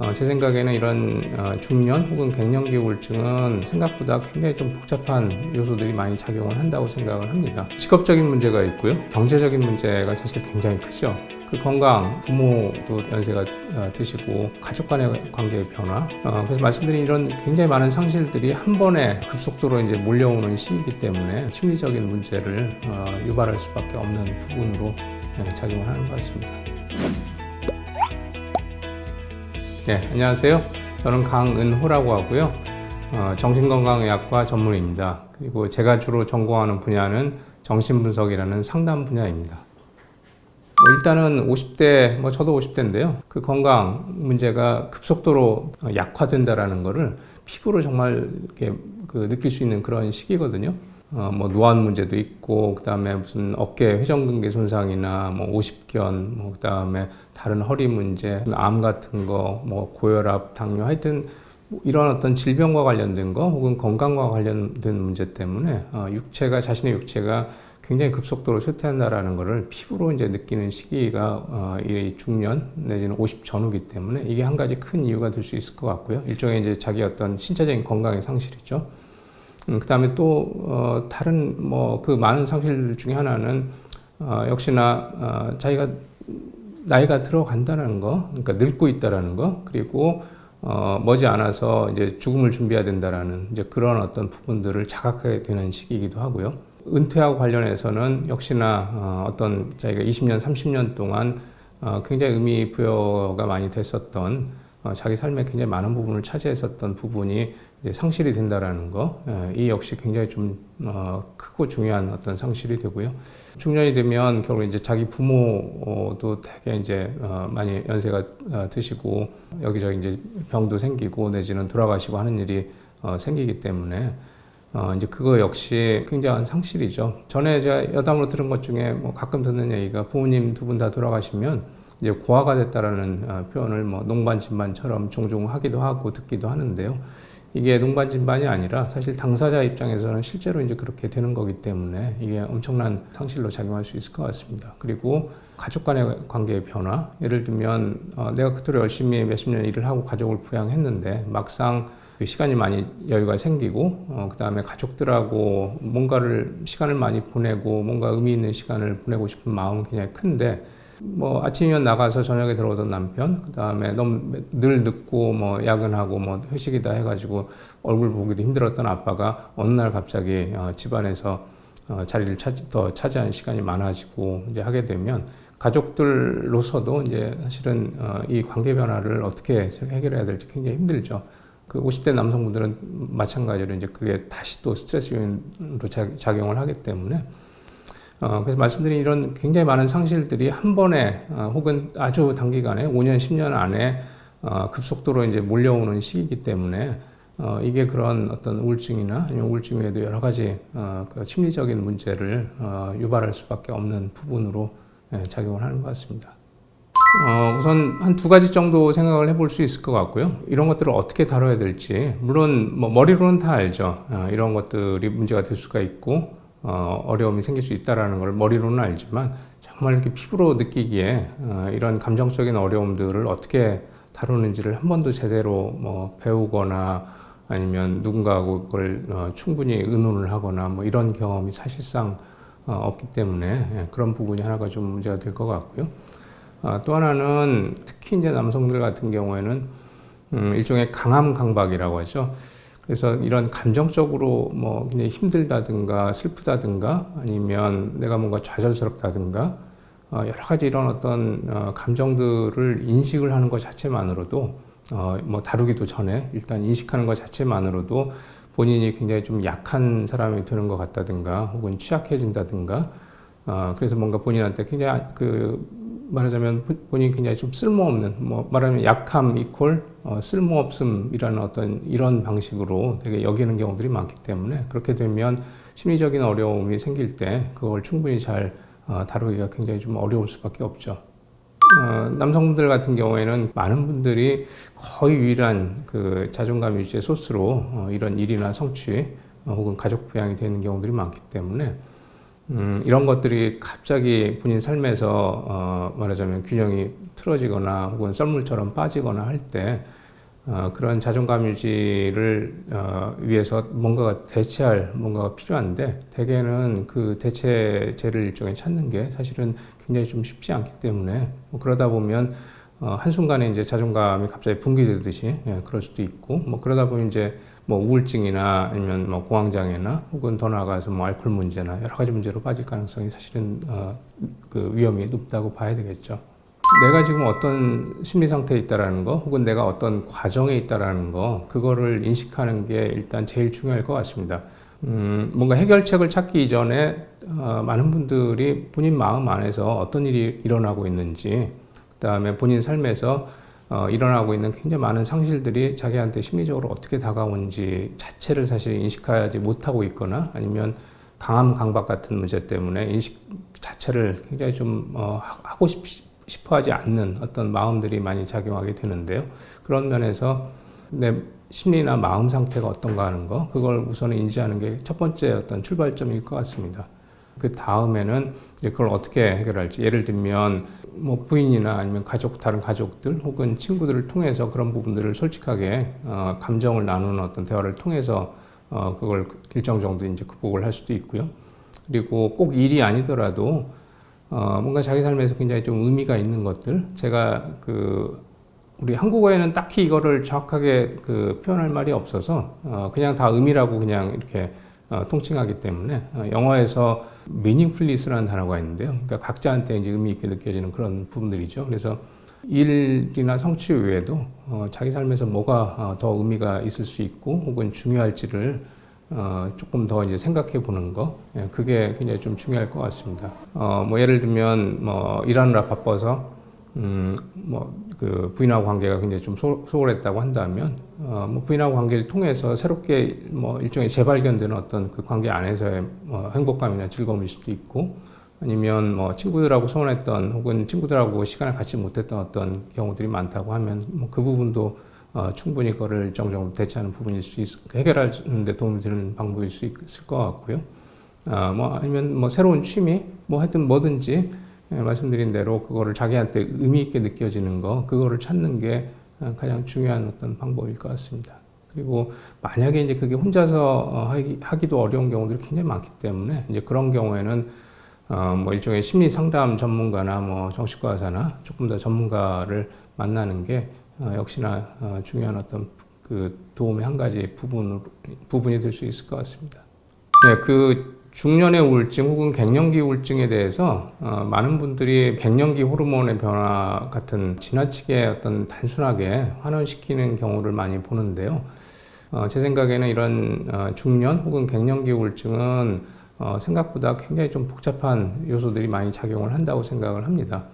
어, 제 생각에는 이런 어, 중년 혹은 갱년기 우울증은 생각보다 굉장히 좀 복잡한 요소들이 많이 작용을 한다고 생각을 합니다. 직업적인 문제가 있고요. 경제적인 문제가 사실 굉장히 크죠. 그 건강, 부모도 연세가 어, 드시고 가족 간의 관계의 변화. 어, 그래서 말씀드린 이런 굉장히 많은 상실들이 한 번에 급속도로 이제 몰려오는 시기이기 때문에 심리적인 문제를 어, 유발할 수밖에 없는 부분으로 네, 작용을 하는 것 같습니다. 네, 안녕하세요. 저는 강은호라고 하고요. 어, 정신건강의학과 전문의입니다. 그리고 제가 주로 전공하는 분야는 정신분석이라는 상담 분야입니다. 뭐 일단은 50대, 뭐 저도 50대인데요. 그 건강 문제가 급속도로 약화된다라는 거를 피부로 정말 이렇게 그 느낄 수 있는 그런 시기거든요. 어, 뭐 노안 문제도 있고 그다음에 무슨 어깨 회전근개 손상이나 뭐 오십견 뭐 그다음에 다른 허리 문제, 암 같은 거, 뭐 고혈압, 당뇨 하여튼 뭐 이런 어떤 질병과 관련된 거 혹은 건강과 관련된 문제 때문에 어, 육체가 자신의 육체가 굉장히 급속도로 쇠퇴한다라는 것을 피부로 이제 느끼는 시기가 어, 이 중년 내지는 50 전후기 때문에 이게 한 가지 큰 이유가 될 수 있을 것 같고요. 일종의 이제 자기 어떤 신체적인 건강의 상실이죠. 음, 그다음에 또 어, 다른 뭐 그 많은 상실들 중에 하나는 어, 역시나 어, 자기가 나이가 들어간다는 거, 그러니까 늙고 있다라는 거, 그리고 어, 머지 않아서 이제 죽음을 준비해야 된다라는 이제 그런 어떤 부분들을 자각하게 되는 시기이기도 하고요. 은퇴하고 관련해서는 역시나 어, 어떤 자기가 20년, 30년 동안 어, 굉장히 의미 부여가 많이 됐었던 어, 자기 삶에 굉장히 많은 부분을 차지했었던 부분이 상실이 된다라는 거, 예, 이 역시 굉장히 좀 어, 크고 중요한 어떤 상실이 되고요. 중년이 되면 결국 이제 자기 부모도 되게 이제 어, 많이 연세가 어, 드시고 여기저기 이제 병도 생기고 내지는 돌아가시고 하는 일이 어, 생기기 때문에 어, 이제 그거 역시 굉장한 상실이죠. 전에 제가 여담으로 들은 것 중에 뭐 가끔 듣는 얘기가 부모님 두 분 다 돌아가시면 이제 고아가 됐다라는 어, 표현을 뭐 농반진반처럼 종종 하기도 하고 듣기도 하는데요. 이게 농반진반이 아니라 사실 당사자 입장에서는 실제로 이제 그렇게 되는 거기 때문에 이게 엄청난 상실로 작용할 수 있을 것 같습니다. 그리고 가족 간의 관계의 변화, 예를 들면 어, 내가 그토록 열심히 몇십 년 일을 하고 가족을 부양했는데 막상 그 시간이 많이 여유가 생기고 어, 그다음에 가족들하고 뭔가를 시간을 많이 보내고 뭔가 의미 있는 시간을 보내고 싶은 마음은 굉장히 큰데 뭐 아침이면 나가서 저녁에 들어오던 남편 그 다음에 너무 늘 늦고 뭐 야근하고 뭐 회식이다 해가지고 얼굴 보기도 힘들었던 아빠가 어느 날 갑자기 어, 집안에서 어, 자리를 차지, 더 차지하는 시간이 많아지고 이제 하게 되면 가족들로서도 이제 사실은 어, 이 관계 변화를 어떻게 해결해야 될지 굉장히 힘들죠. 그 50대 남성분들은 마찬가지로 이제 그게 다시 또 스트레스 요인으로 작- 작용을 하기 때문에 어, 그래서 말씀드린 이런 굉장히 많은 상실들이 한 번에 어, 혹은 아주 단기간에 5년, 10년 안에 어, 급속도로 이제 몰려오는 시기이기 때문에 어, 이게 그런 어떤 우울증이나 아니면 우울증 외에도 여러 가지 어, 그 심리적인 문제를 어, 유발할 수밖에 없는 부분으로 예, 작용을 하는 것 같습니다. 어, 우선 한 두 가지 정도 생각을 해볼 수 있을 것 같고요. 이런 것들을 어떻게 다뤄야 될지 물론 뭐 머리로는 다 알죠. 어, 이런 것들이 문제가 될 수가 있고 어, 어려움이 생길 수 있다라는 걸 머리로는 알지만 정말 이렇게 피부로 느끼기에 어, 이런 감정적인 어려움들을 어떻게 다루는지를 한 번도 제대로 뭐 배우거나 아니면 누군가하고 그걸 어, 충분히 의논을 하거나 뭐 이런 경험이 사실상 어, 없기 때문에 예, 그런 부분이 하나가 좀 문제가 될 것 같고요. 아, 또 하나는 특히 이제 남성들 같은 경우에는 음, 일종의 강함 강박이라고 하죠. 그래서 이런 감정적으로 뭐 굉장히 힘들다든가 슬프다든가 아니면 내가 뭔가 좌절스럽다든가 어, 여러 가지 이런 어떤 어, 감정들을 인식을 하는 것 자체만으로도 어, 뭐 다루기도 전에 일단 인식하는 것 자체만으로도 본인이 굉장히 좀 약한 사람이 되는 것 같다든가 혹은 취약해진다든가 어, 그래서 뭔가 본인한테 굉장히 그 말하자면 본- 본인이 굉장히 좀 쓸모없는 뭐 말하면 약함 이퀄 어, 쓸모없음이라는 어떤 이런 방식으로 되게 여기는 경우들이 많기 때문에 그렇게 되면 심리적인 어려움이 생길 때 그걸 충분히 잘 어, 다루기가 굉장히 좀 어려울 수밖에 없죠. 어, 남성분들 같은 경우에는 많은 분들이 거의 유일한 그 자존감 유지의 소스로 어, 이런 일이나 성취 어, 혹은 가족 부양이 되는 경우들이 많기 때문에 음, 이런 것들이 갑자기 본인 삶에서 어, 말하자면 균형이 틀어지거나 혹은 썰물처럼 빠지거나 할때 어, 그런 자존감 유지를 어, 위해서 뭔가가 대체할 뭔가가 필요한데 대개는 그 대체제를 일종의 찾는 게 사실은 굉장히 좀 쉽지 않기 때문에 뭐 그러다 보면 어, 한순간에 이제 자존감이 갑자기 붕괴되듯이 예, 그럴 수도 있고 뭐 그러다 보면 이제 뭐 우울증이나 아니면 뭐 공황장애나 혹은 더 나아가서 뭐 알코올 문제나 여러 가지 문제로 빠질 가능성이 사실은 어, 그 위험이 높다고 봐야 되겠죠. 내가 지금 어떤 심리 상태에 있다라는 거, 혹은 내가 어떤 과정에 있다라는 거, 그거를 인식하는 게 일단 제일 중요할 것 같습니다. 음, 뭔가 해결책을 찾기 이전에 어, 많은 분들이 본인 마음 안에서 어떤 일이 일어나고 있는지, 그 다음에 본인 삶에서 어, 일어나고 있는 굉장히 많은 상실들이 자기한테 심리적으로 어떻게 다가오는지 자체를 사실 인식하지 못하고 있거나 아니면 강함 강박 같은 문제 때문에 인식 자체를 굉장히 좀 어, 하- 하고 싶, 싶어 하지 않는 어떤 마음들이 많이 작용하게 되는데요. 그런 면에서 내 심리나 마음 상태가 어떤가 하는 거, 그걸 우선 인지하는 게 첫 번째 어떤 출발점일 것 같습니다. 그 다음에는 그걸 어떻게 해결할지. 예를 들면 뭐 부인이나 아니면 가족, 다른 가족들 혹은 친구들을 통해서 그런 부분들을 솔직하게 어, 감정을 나누는 어떤 대화를 통해서 어, 그걸 일정 정도 이제 극복을 할 수도 있고요. 그리고 꼭 일이 아니더라도 어, 뭔가 자기 삶에서 굉장히 좀 의미가 있는 것들. 제가 그 우리 한국어에는 딱히 이거를 정확하게 그 표현할 말이 없어서 어, 그냥 다 의미라고 그냥 이렇게 어, 통칭하기 때문에 어, 영어에서 meaningfulness라는 단어가 있는데요. 그러니까 각자한테 이제 의미 있게 느껴지는 그런 부분들이죠. 그래서 일이나 성취 외에도 어, 자기 삶에서 뭐가 어, 더 의미가 있을 수 있고 혹은 중요할지를 어, 조금 더 이제 생각해 보는 거, 예, 그게 굉장히 좀 중요할 것 같습니다. 어, 뭐 예를 들면 뭐 일하느라 바빠서 음, 뭐, 그 부인하고 관계가 굉장히 좀 소, 소홀했다고 한다면, 어, 뭐 부인하고 관계를 통해서 새롭게 뭐 일종의 재발견되는 어떤 그 관계 안에서의 뭐 행복감이나 즐거움일 수도 있고, 아니면 뭐 친구들하고 소원했던 혹은 친구들하고 시간을 같이 못했던 어떤 경우들이 많다고 하면 뭐 그 부분도 어, 충분히 그거를 일정 정도 대체하는 부분일 수 있, 해결하는 데 도움이 되는 방법일 수 있을 것 같고요. 아, 뭐 아니면 뭐 새로운 취미, 뭐 하여튼 뭐든지 예, 말씀드린 대로 그거를 자기한테 의미 있게 느껴지는 거, 그거를 찾는 게 어, 가장 중요한 어떤 방법일 것 같습니다. 그리고 만약에 이제 그게 혼자서 어, 하기, 하기 도 어려운 경우들이 굉장히 많기 때문에 이제 그런 경우에는 어, 뭐 일종의 심리 상담 전문가나 뭐 정신과 의사나 조금 더 전문가를 만나는 게 어, 역시나 어, 중요한 어떤 그 도움의 한 가지 부분 부분이 될 수 있을 것 같습니다. 네, 그 중년의 우울증 혹은 갱년기 우울증에 대해서 어, 많은 분들이 갱년기 호르몬의 변화 같은 지나치게 어떤 단순하게 환원시키는 경우를 많이 보는데요. 어, 제 생각에는 이런 어, 중년 혹은 갱년기 우울증은 어, 생각보다 굉장히 좀 복잡한 요소들이 많이 작용을 한다고 생각을 합니다.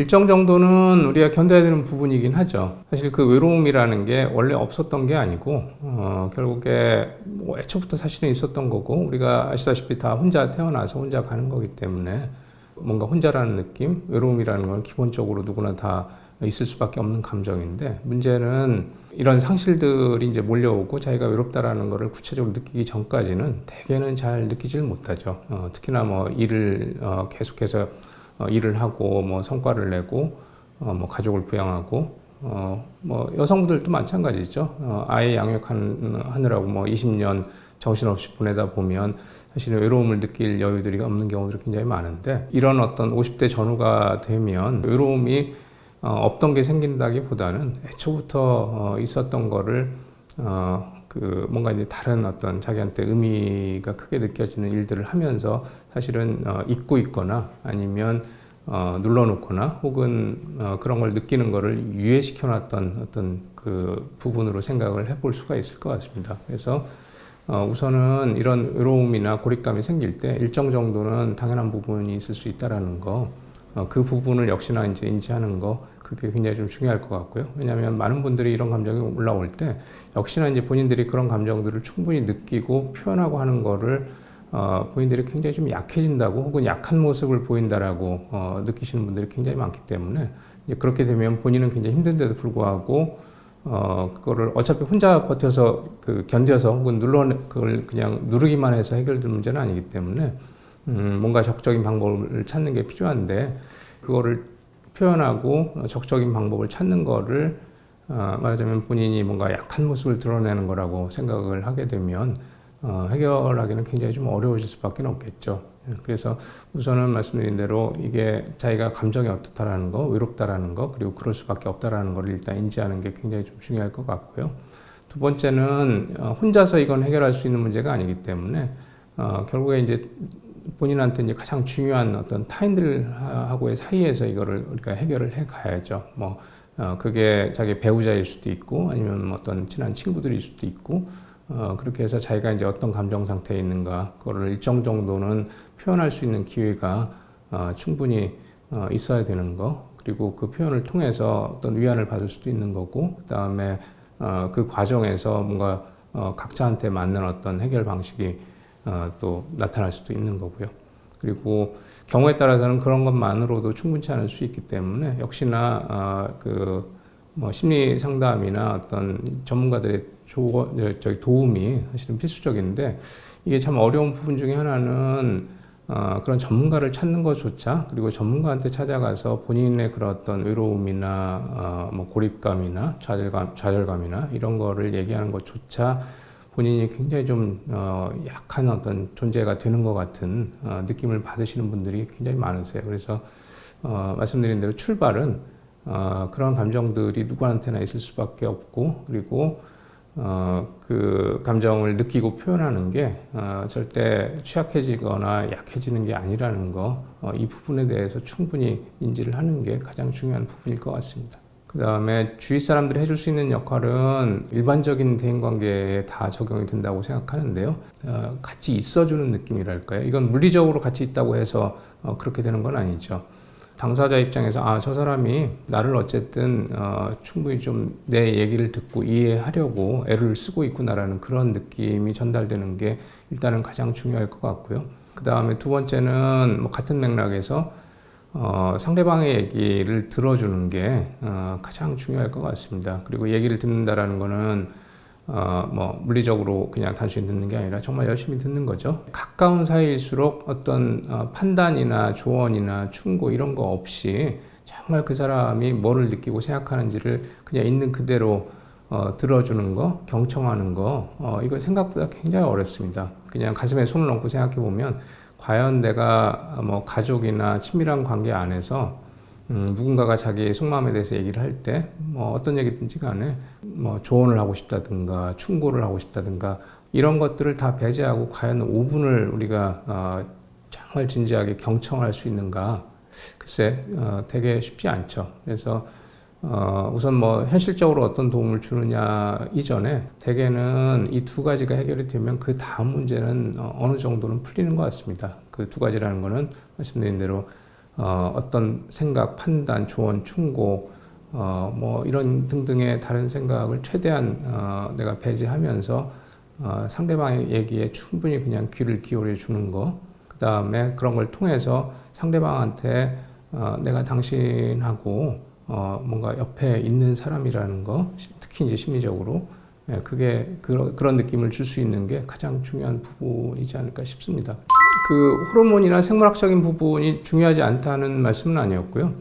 일정 정도는 우리가 견뎌야 되는 부분이긴 하죠. 사실 그 외로움이라는 게 원래 없었던 게 아니고, 어, 결국에 뭐 애초부터 사실은 있었던 거고, 우리가 아시다시피 다 혼자 태어나서 혼자 가는 거기 때문에 뭔가 혼자라는 느낌, 외로움이라는 건 기본적으로 누구나 다 있을 수밖에 없는 감정인데, 문제는 이런 상실들이 이제 몰려오고 자기가 외롭다라는 거를 구체적으로 느끼기 전까지는 대개는 잘 느끼질 못하죠. 어, 특히나 뭐 일을 어, 계속해서 어, 일을 하고 뭐 성과를 내고 어, 뭐 가족을 부양하고 어, 뭐 여성분들도 마찬가지죠. 어, 아이 양육하느라고 뭐 20년 정신없이 보내다 보면 사실은 외로움을 느낄 여유들이 없는 경우들이 굉장히 많은데 이런 어떤 50대 전후가 되면 외로움이 어, 없던 게 생긴다기보다는 애초부터 어, 있었던 거를 어, 그 뭔가 이제 다른 어떤 자기한테 의미가 크게 느껴지는 일들을 하면서 사실은 어, 잊고 있거나 아니면 어, 눌러놓거나 혹은 어, 그런 걸 느끼는 거를 유예시켜 놨던 어떤 그 부분으로 생각을 해볼 수가 있을 것 같습니다. 그래서 어, 우선은 이런 외로움이나 고립감이 생길 때 일정 정도는 당연한 부분이 있을 수 있다라는 거, 어, 그 부분을 역시나 이제 인지하는 거, 그게 굉장히 좀 중요할 것 같고요. 왜냐하면 많은 분들이 이런 감정이 올라올 때 역시나 이제 본인들이 그런 감정들을 충분히 느끼고 표현하고 하는 거를 어, 본인들이 굉장히 좀 약해진다고 혹은 약한 모습을 보인다라고 어, 느끼시는 분들이 굉장히 많기 때문에 이제 그렇게 되면 본인은 굉장히 힘든데도 불구하고 어, 그거를 어차피 혼자 버텨서 그 견뎌서 혹은 눌러 그걸 그냥 누르기만 해서 해결될 문제는 아니기 때문에 음, 뭔가 적적인 방법을 찾는 게 필요한데 그거를 표현하고 어, 적적인 방법을 찾는 거를 어, 말하자면 본인이 뭔가 약한 모습을 드러내는 거라고 생각을 하게 되면 어, 해결하기는 굉장히 좀 어려워질 수밖에 없겠죠. 예, 그래서 우선은 말씀드린 대로 이게 자기가 감정이 어떻다라는 거, 외롭다라는 거, 그리고 그럴 수밖에 없다라는 거를 일단 인지하는 게 굉장히 좀 중요할 것 같고요. 두 번째는 어, 혼자서 이건 해결할 수 있는 문제가 아니기 때문에 어, 결국에 이제 본인한테 이제 가장 중요한 어떤 타인들하고의 사이에서 이거를 우리가 해결을 해 가야죠. 뭐 어, 그게 자기 배우자일 수도 있고 아니면 뭐 어떤 친한 친구들일 수도 있고 어, 그렇게 해서 자기가 이제 어떤 감정 상태에 있는가 그거를 일정 정도는 표현할 수 있는 기회가 어, 충분히 어, 있어야 되는 거 그리고 그 표현을 통해서 어떤 위안을 받을 수도 있는 거고 그 다음에 어, 그 과정에서 뭔가 어, 각자한테 맞는 어떤 해결 방식이 어, 또 나타날 수도 있는 거고요. 그리고 경우에 따라서는 그런 것만으로도 충분치 않을 수 있기 때문에 역시나 어, 그뭐 심리 상담이나 어떤 전문가들의 조, 도움이 사실은 필수적인데 이게 참 어려운 부분 중에 하나는 어, 그런 전문가를 찾는 것조차 그리고 전문가한테 찾아가서 본인의 그런 어떤 외로움이나 어, 뭐 고립감이나 좌절감, 좌절감이나 이런 거를 얘기하는 것조차 본인이 굉장히 좀 어, 약한 어떤 존재가 되는 것 같은 어, 느낌을 받으시는 분들이 굉장히 많으세요. 그래서 어, 말씀드린 대로 출발은 어, 그런 감정들이 누구한테나 있을 수밖에 없고 그리고 어, 그 감정을 느끼고 표현하는 게 어, 절대 취약해지거나 약해지는 게 아니라는 거, 어, 이 부분에 대해서 충분히 인지를 하는 게 가장 중요한 부분일 것 같습니다. 그 다음에 주위 사람들이 해줄 수 있는 역할은 일반적인 대인관계에 다 적용이 된다고 생각하는데요. 어, 같이 있어주는 느낌이랄까요? 이건 물리적으로 같이 있다고 해서 어, 그렇게 되는 건 아니죠. 당사자 입장에서 아 저 사람이 나를 어쨌든 어, 충분히 좀 내 얘기를 듣고 이해하려고 애를 쓰고 있구나라는 그런 느낌이 전달되는 게 일단은 가장 중요할 것 같고요. 그 다음에 두 번째는 뭐 같은 맥락에서 어, 상대방의 얘기를 들어주는 게 어, 가장 중요할 것 같습니다. 그리고 얘기를 듣는다라는 거는 어, 뭐 물리적으로 그냥 단순히 듣는 게 아니라 정말 열심히 듣는 거죠. 가까운 사이일수록 어떤 어, 판단이나 조언이나 충고 이런 거 없이 정말 그 사람이 뭐를 느끼고 생각하는지를 그냥 있는 그대로 어, 들어주는 거, 경청하는 거, 어, 이거 생각보다 굉장히 어렵습니다. 그냥 가슴에 손을 얹고 생각해 보면 과연 내가 뭐 가족이나 친밀한 관계 안에서 음, 누군가가 자기 속마음에 대해서 얘기를 할 때 뭐 어떤 얘기든지 간에 뭐 조언을 하고 싶다든가 충고를 하고 싶다든가 이런 것들을 다 배제하고 과연 5분을 우리가 어, 정말 진지하게 경청할 수 있는가 글쎄 어, 되게 쉽지 않죠. 그래서 어, 우선 뭐 현실적으로 어떤 도움을 주느냐 이전에 대개는 이 두 가지가 해결이 되면 그 다음 문제는 어, 어느 정도는 풀리는 것 같습니다. 그 두 가지라는 거는 말씀드린 대로 어, 어떤 생각, 판단, 조언, 충고, 어, 뭐 이런 등등의 다른 생각을 최대한 어, 내가 배제하면서 어, 상대방의 얘기에 충분히 그냥 귀를 기울여 주는 거, 그 다음에 그런 걸 통해서 상대방한테 어, 내가 당신하고 어, 뭔가 옆에 있는 사람이라는 거, 특히 이제 심리적으로 예, 그게 그런 그런 느낌을 줄 수 있는 게 가장 중요한 부분이지 않을까 싶습니다. 그 호르몬이나 생물학적인 부분이 중요하지 않다는 말씀은 아니었고요.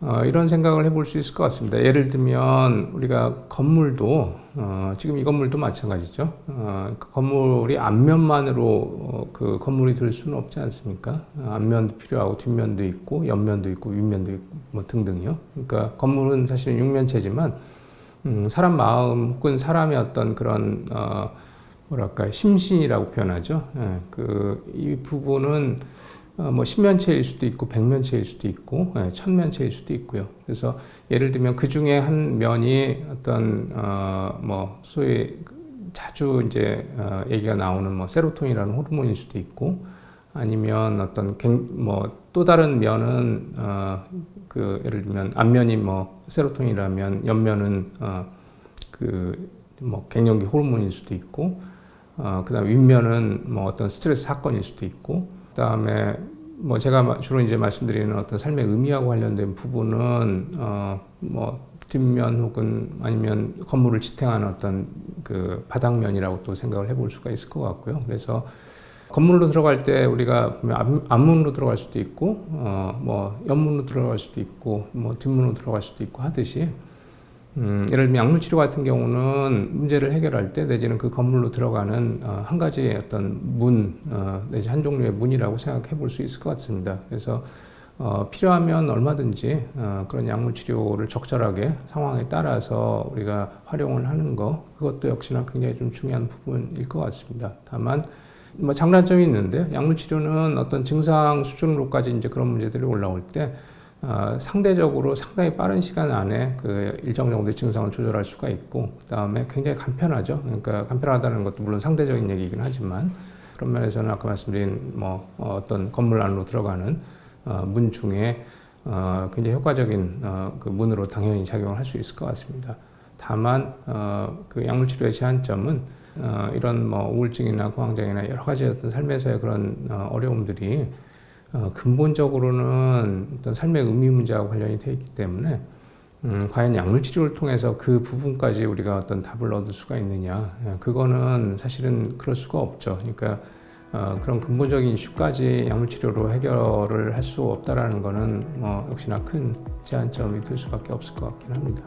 어, 이런 생각을 해볼 수 있을 것 같습니다. 예를 들면 우리가 건물도 어, 지금 이 건물도 마찬가지죠. 어, 그 건물이 앞면만으로 어, 그 건물이 될 수는 없지 않습니까? 어, 앞면도 필요하고 뒷면도 있고 옆면도 있고 윗면도 있고 뭐 등등요. 그러니까 건물은 사실은 육면체지만 음, 사람 마음 혹은 사람의 어떤 그런 어, 뭐랄까 심신이라고 표현하죠. 예, 그이 부분은 어, 뭐 십면체일 수도 있고 백면체일 수도 있고 예, 천면체일 수도 있고요. 그래서 예를 들면 그 중에 한 면이 어떤 어, 뭐 소위 자주 이제 어, 얘기가 나오는 뭐 세로토닌이라는 호르몬일 수도 있고 아니면 어떤 뭐 또 다른 면은 어, 그 예를 들면 앞면이 뭐 세로토닌이라면 옆면은 어, 그뭐 갱년기 호르몬일 수도 있고 어, 그다음 윗면은 뭐 어떤 스트레스 사건일 수도 있고 그다음에 뭐 제가 주로 이제 말씀드리는 어떤 삶의 의미하고 관련된 부분은 어뭐 뒷면 혹은 아니면 건물을 지탱하는 어떤 그 바닥면이라고 또 생각을 해볼 수가 있을 것 같고요. 그래서 건물로 들어갈 때 우리가 앞- 앞문으로 들어갈 수도 있고, 어, 뭐 옆문으로 들어갈 수도 있고, 뭐 뒷문으로 들어갈 수도 있고 하듯이, 음, 예를 들면 약물 치료 같은 경우는 문제를 해결할 때 내지는 그 건물로 들어가는 어, 한 가지 어떤 문 어, 내지 한 종류의 문이라고 생각해 볼 수 있을 것 같습니다. 그래서 어, 필요하면 얼마든지 어, 그런 약물 치료를 적절하게 상황에 따라서 우리가 활용을 하는 거 그것도 역시나 굉장히 좀 중요한 부분일 것 같습니다. 다만 뭐 장단점이 있는데 약물 치료는 어떤 증상 수준으로까지 이제 그런 문제들이 올라올 때 어, 상대적으로 상당히 빠른 시간 안에 그 일정 정도의 증상을 조절할 수가 있고 그다음에 굉장히 간편하죠. 그러니까 간편하다는 것도 물론 상대적인 얘기이긴 하지만 그런 면에서는 아까 말씀드린 뭐 어, 어떤 건물 안으로 들어가는 어, 문 중에 어, 굉장히 효과적인 어, 그 문으로 당연히 작용을 할 수 있을 것 같습니다. 다만 어, 그 약물 치료의 제한점은 어, 이런 뭐 우울증이나 공황장애나 여러 가지 어떤 삶에서의 그런 어, 어려움들이 어, 근본적으로는 어떤 삶의 의미 문제하고 관련이 되어 있기 때문에 음, 과연 약물 치료를 통해서 그 부분까지 우리가 어떤 답을 얻을 수가 있느냐 예, 그거는 사실은 그럴 수가 없죠. 그러니까 어, 그런 근본적인 이슈까지 약물 치료로 해결을 할 수 없다라는 거는 뭐 역시나 큰 제한점이 될 수밖에 없을 것 같긴 합니다.